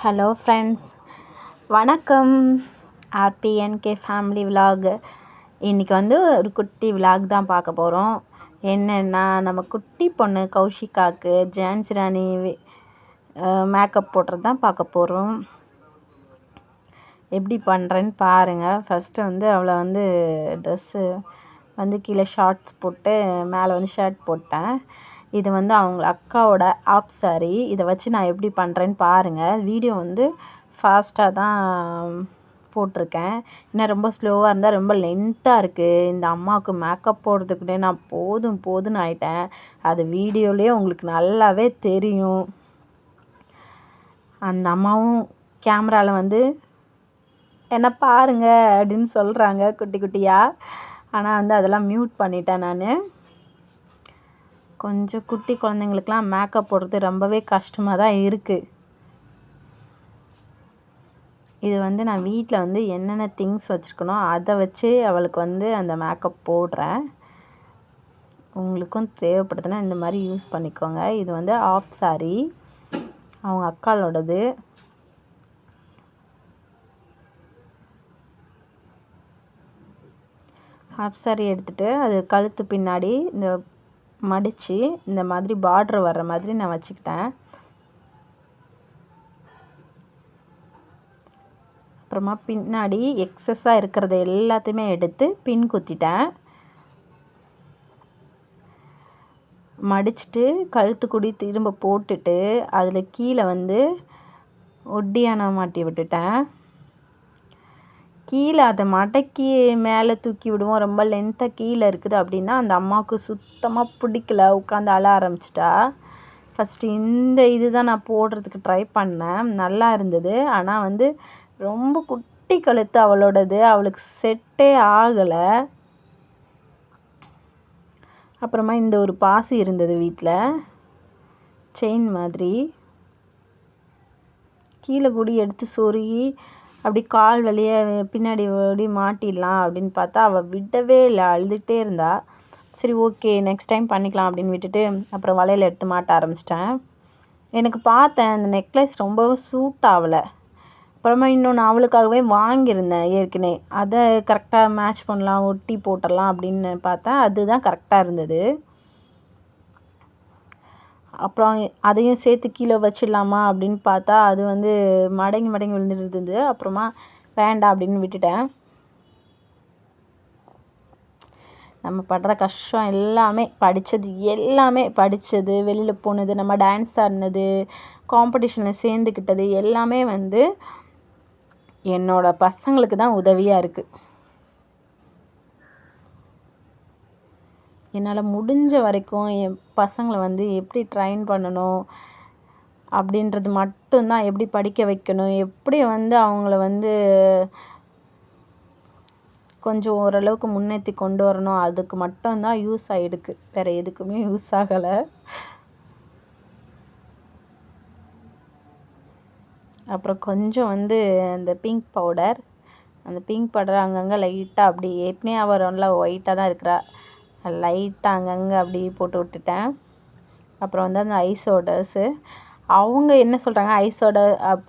Hello friends வணக்கம். ஆர்பிஎன்கே family vlog இன்றைக்கி வந்து ஒரு குட்டி விலாக் தான் பார்க்க போகிறோம் என்னென்னா நம்ம குட்டி பொண்ணு கௌஷிகாவுக்கு ஜான்சி ராணி மேக்கப் போடுறது தான் பார்க்க போகிறோம் எப்படி பண்ணுறேன்னு பாருங்கள் ஃபஸ்ட்டு வந்து அவளை வந்து ட்ரெஸ்ஸு வந்து கீழே ஷார்ட்ஸ் போட்டு மேலே வந்து ஷர்ட் போட்டேன். இது வந்து அவங்க அக்காவோட ஆப் சாரி இதை வச்சு நான் எப்படி பண்ணுறேன்னு பாருங்கள் வீடியோ வந்து ஃபாஸ்ட்டாக தான் போட்டிருக்கேன். இன்னும் ரொம்ப ஸ்லோவாக இருந்தால் ரொம்ப லென்த்தாக இருக்குது இந்த அம்மாவுக்கு மேக்கப் போடுறதுக்குன்னே நான் போதும் போதும்னு ஆயிட்டேன். அது வீடியோலேயே உங்களுக்கு நல்லாவே தெரியும். அந்த அம்மாவும் கேமராவில் வந்து என்ன பாருங்க அப்படின்னு சொல்கிறாங்க குட்டி குட்டியாக ஆனால் வந்து அதெல்லாம் மியூட் பண்ணிட்டேன் நான். கொஞ்சம் குட்டி குழந்தைங்களுக்குலாம் மேக்கப் போடுறது ரொம்பவே கஷ்டமாக தான் இருக்குது இது வந்து நான் வீட்டில் வந்து என்னென்ன திங்ஸ் வச்சுருக்கனோ அதை வச்சு அவளுக்கு வந்து அந்த மேக்கப் போடுறேன். உங்களுக்கும் தேவைப்படுதுன்னா இந்த மாதிரி யூஸ் பண்ணிக்கோங்க. இது வந்து ஆஃப் சாரி அவங்க அக்காளோடது. ஆஃப் சாரி எடுத்துகிட்டு அது கழுத்து பின்னாடி இந்த மடித்து இந்த மாதிரி பார்ட்ரு வர்ற மாதிரி நான் வச்சுக்கிட்டேன். அப்புறமா பின்னாடி எக்ஸஸாக இருக்கிறத எல்லாத்தையுமே எடுத்து பின் குத்திட்டேன். மடிச்சுட்டு கழுத்துக்குடி திரும்ப போட்டுட்டு அதில் கீழே வந்து ஒட்டியான மாட்டி விட்டுட்டேன். கீழே அதை மடக்கி மேலே தூக்கி விடுவோம். ரொம்ப லென்த்தாக கீழே இருக்குது அப்படின்னா அந்த அம்மாவுக்கு சுத்தமாக பிடிக்கல. உட்காந்து அழ ஆரம்பிச்சிட்டா. ஃபஸ்ட்டு இந்த இது தான் நான் போடுறதுக்கு ட்ரை பண்ணேன். நல்லா இருந்தது. ஆனால் வந்து ரொம்ப குட்டி கழுத்து அவளோடது. அவளுக்கு செட்டே ஆகலை. அப்புறமா இந்த ஒரு பாசி இருந்தது வீட்டில் செயின் மாதிரி. கீழே கூடி எடுத்து சொருகி அப்படி கால் வழியே பின்னாடி ஓடி மாட்டிடலாம் அப்படின்னு பார்த்தா அவள் விடவே இல்லை. அழுதுகிட்டே இருந்தா சரி ஓகே நெக்ஸ்ட் டைம் பண்ணிக்கலாம் அப்படின்னு விட்டுட்டு அப்புறம் வளையல் எடுத்து மாட்ட ஆரம்பிச்சிட்டேன். எனக்கு பார்த்தேன் அந்த நெக்லஸ் ரொம்பவும் சூட் ஆகலை. அப்புறமா இன்னொன்று அவளுக்காகவே வாங்கியிருந்தேன் ஏற்கனவே. அதை கரெக்டாக மேட்ச் பண்ணலாம் ஒட்டி போட்டுடலாம் அப்படின்னு பார்த்தேன் அதுதான் கரெக்டாக இருந்தது. அப்புறம் அதையும் சேர்த்து கீழே வச்சிடலாமா அப்படின்னு பார்த்தா அது வந்து மடங்கி மடங்கி விழுந்துட்டு இருந்தது அப்புறமா வேண்டாம் அப்படின்னு விட்டுட்டேன். நம்ம படுற கஷ்டம் எல்லாமே படித்தது எல்லாமே படித்தது வெளியில் போனது நம்ம டான்ஸ் ஆடினது காம்படிஷனில் சேர்ந்துக்கிட்டது எல்லாமே வந்து என்னோடய பசங்களுக்கு தான் உதவியாக இருக்குது என்னால் முடிஞ்ச வரைக்கும் என் பசங்களை வந்து எப்படி ட்ரைன் பண்ணணும் அப்படின்றது மட்டும்தான் எப்படி படிக்க வைக்கணும் எப்படி வந்து அவங்கள வந்து கொஞ்சம் ஓரளவுக்கு முன்னேற்றி கொண்டு வரணும் அதுக்கு மட்டும்தான் யூஸ் ஆகிடுக்கு வேறு எதுக்குமே யூஸ் ஆகலை. அப்புறம் கொஞ்சம் வந்து அந்த பிங்க் பவுடர் அந்த பிங்க் பவுடர் அங்கங்கே லைட்டாக அப்படி ஏற்கனவே அவர் நல்லா ஒயிட்டாக தான் இருக்கிறா. லைட்டாக அங்கங்கே அப்படி போட்டு விட்டுட்டேன். அப்புறம் வந்து அந்த ஐஸோடஸு அவங்க என்ன சொல்கிறாங்க ஐஸோட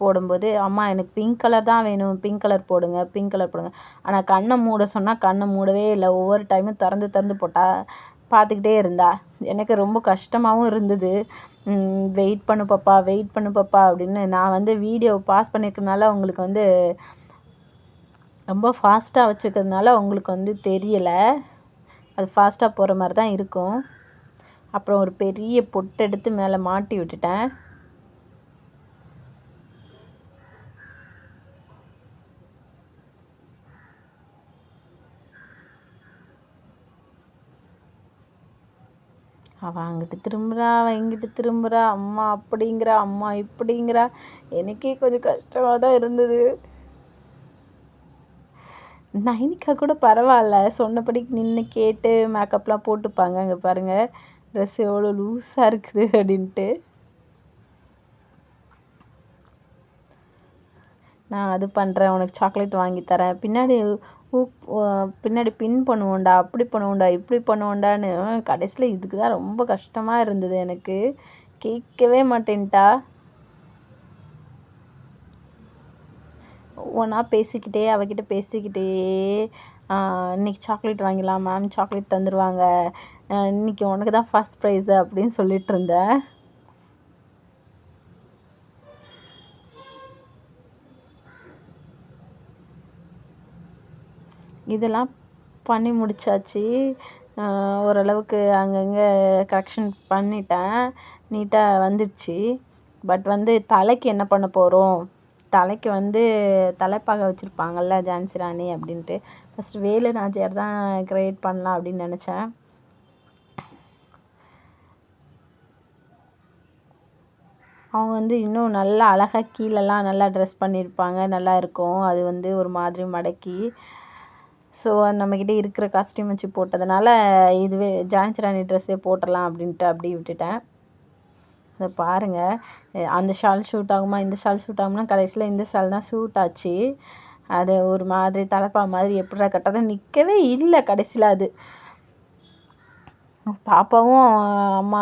போடும்போது அம்மா எனக்கு பிங்க் கலர் தான் வேணும். பிங்க் கலர் போடுங்க பிங்க் கலர் போடுங்க. ஆனால் கண்ணை மூட சொன்னால் கண்ணை மூடவே இல்லை. ஒவ்வொரு டைமும் திறந்து திறந்து போட்டால் பார்த்துக்கிட்டே இருந்தா. எனக்கு ரொம்ப கஷ்டமாகவும் இருந்தது. வெயிட் பண்ணு பாப்பா வெயிட் பண்ணு பாப்பா அப்படின்னு. நான் வந்து வீடியோ பாஸ் பண்ணியிருக்கனால உங்களுக்கு வந்து ரொம்ப ஃபாஸ்ட்டாக வச்சுருக்கிறதுனால உங்களுக்கு வந்து தெரியலை. அது ஃபாஸ்ட்டாக போகிற மாதிரி தான் இருக்கும். அப்புறம் ஒரு பெரிய பொட்டு எடுத்து மேலே மாட்டி விட்டுட்டேன். அவள் அங்கிட்டு திரும்புகிறா அவள் இங்கிட்டு திரும்புகிறா அம்மா அப்படிங்கிறா அம்மா இப்படிங்கிறா. எனக்கே கொஞ்சம் கஷ்டமாக தான் இருந்தது. நைனிக்கா கூட பரவாயில்ல. சொன்னபடி நின்று கேட்டு மேக்கப்லாம் போட்டுப்பாங்க. அங்கே பாருங்கள் ட்ரெஸ் எவ்வளோ லூஸாக இருக்குது அப்படின்ட்டு. நான் அது பண்ணுறேன் உனக்கு சாக்லேட் வாங்கி தரேன். பின்னாடி பின்னாடி பின் பண்ணுவோண்டா அப்படி பண்ணுவோண்டா இப்படி பண்ணுவோண்டான்னு கடைசியில் இதுக்கு தான் ரொம்ப கஷ்டமாக இருந்தது எனக்கு. கேட்கவே மாட்டேன்ட்டா. ஒவ்வொன்றா பேசிக்கிட்டே அவகிட்ட பேசிக்கிட்டே இன்றைக்கி சாக்லேட் வாங்கிடலாம் மேம் சாக்லேட் தந்துடுவாங்க இன்றைக்கி உனக்கு தான் ஃபஸ்ட் ப்ரைஸு அப்படின்னு சொல்லிட்டு இருந்தேன் இதெல்லாம் பண்ணி முடிச்சாச்சு. ஓரளவுக்கு அங்கங்கே கரெக்ஷன் பண்ணிட்டேன். நீட்டாக வந்துடுச்சு. பட் வந்து தலைக்கு என்ன பண்ண போகிறோம் தலைக்கு வந்து தலைப்பாகை வச்சுருப்பாங்கள்ல ஜான்சி ராணி அப்படின்ட்டு. ஃபஸ்ட்டு வேலு நாச்சியார் தான் க்ரியேட் பண்ணலாம் அப்படின்னு நினச்சேன். அவங்க வந்து இன்னும் நல்லா அழகாக கீழெல்லாம் நல்லா ட்ரெஸ் பண்ணியிருப்பாங்க நல்லா இருக்கும். அது வந்து ஒரு மாதிரி மடக்கி. ஸோ நம்மக்கிட்ட இருக்கிற காஸ்ட்யூம் வச்சு போட்டதுனால இதுவே ஜான்சி ராணி ட்ரெஸ்ஸே போட்டலாம் அப்படின்ட்டு அப்படி விட்டுட்டேன். அதை பாருங்கள் அந்த ஷால் ஷூட் ஆகுமா இந்த ஷால் ஷூட் ஆகும்னா கடைசியில் இந்த ஷால் தான் ஷூட் ஆச்சு. அது ஒரு மாதிரி தலைப்பா மாதிரி எப்படிடா கட்டாத நிற்கவே இல்லை கடைசியில் அது. பாப்பாவும் அம்மா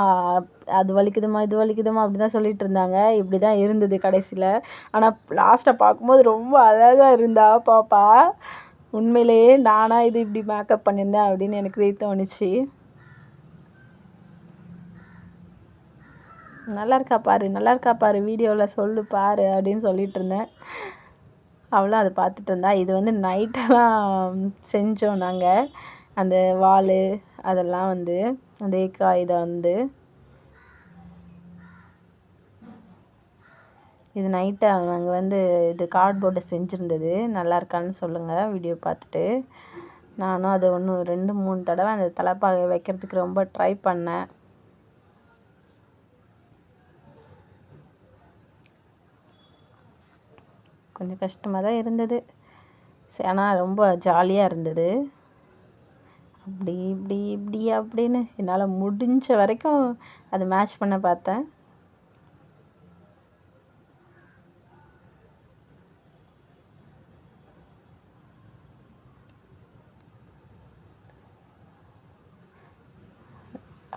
அது வலிக்குதுமா இது வலிக்குதுமா அப்படி தான் சொல்லிட்டு இருந்தாங்க. இப்படி தான் இருந்தது கடைசியில். ஆனால் லாஸ்ட்டை பார்க்கும்போது ரொம்ப அழகாக இருந்தா பாப்பா. உண்மையிலேயே நானாக இது இப்படி மேக்கப் பண்ணியிருந்தேன் அப்படின்னு எனக்கு தோணுச்சு. நல்லா இருக்கா பாரு நல்லா இருக்கா பாரு வீடியோவில் சொல்லு பாரு அப்படின்னு சொல்லிட்டு இருந்தேன் அவளும் அதை பார்த்துட்டு இருந்தா. இது வந்து நைட்டெல்லாம் செஞ்சோம் நாங்கள் அந்த வால் அதெல்லாம் வந்து அந்த ஏக்கா இதை வந்து. இது நைட்டு நாங்கள் வந்து இது கார்ட்போர்டை செஞ்சுருந்தது. நல்லா இருக்கான்னு சொல்லுங்கள் வீடியோ பார்த்துட்டு. நானும் அதை ஒன்று ரெண்டு மூணு தடவை அந்த தலைப்பாகை வைக்கிறதுக்கு ரொம்ப ட்ரை பண்ணேன். கொஞ்சம் கஷ்டமாக தான் இருந்தது. ஆனால் ரொம்ப ஜாலியாக இருந்தது. அப்படி இப்படி இப்படி அப்படின்னு என்னால் முடிஞ்ச வரைக்கும் அதை மேட்ச் பண்ண பார்த்தேன்.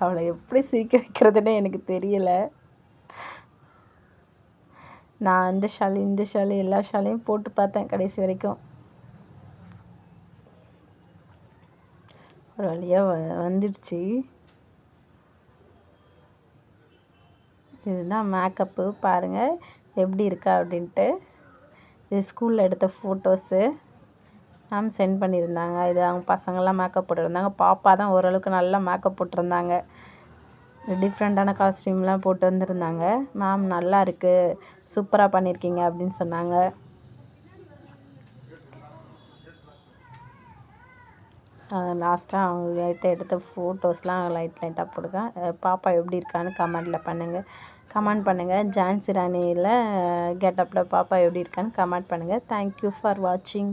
அவளை எப்படி சிரிக்க வைக்கிறதுன்னு எனக்கு தெரியலை. நான் அந்த ஷாலு இந்த ஷாலு எல்லா ஷாலையும் போட்டு பார்த்தேன் கடைசி வரைக்கும். ஒரு வழியாக வந்துடுச்சு. இதுதான் மேக்கப்பு. பாருங்கள் எப்படி இருக்கா அப்படின்ட்டு. இது ஸ்கூலில் எடுத்த ஃபோட்டோஸு. மேம் சென்ட் பண்ணியிருந்தாங்க. இது அவங்க பசங்கள்லாம் மேக்கப் போட்டிருந்தாங்க. பாப்பா தான் ஓரளவுக்கு நல்லா மேக்கப் போட்டிருந்தாங்க. டிஃப்ரெண்ட்டான காஸ்ட்யூம்லாம் போட்டு வந்திருந்தாங்க. மேம் நல்லா இருக்குது சூப்பராக பண்ணியிருக்கீங்க அப்படின்னு சொன்னாங்க. லாஸ்ட்டாக அவங்க லைட்டாக எடுத்த ஃபோட்டோஸ்லாம் லைட் லைட்டாக போடுங்க. பாப்பா எப்படி இருக்கான்னு கமெண்டில் பண்ணுங்கள் கமெண்ட் பண்ணுங்கள் ஜான்சி ராணியில் கெட்டப்பில் பாப்பா எப்படி இருக்கான்னு கமெண்ட் பண்ணுங்கள் தேங்க்யூ ஃபார் வாட்சிங்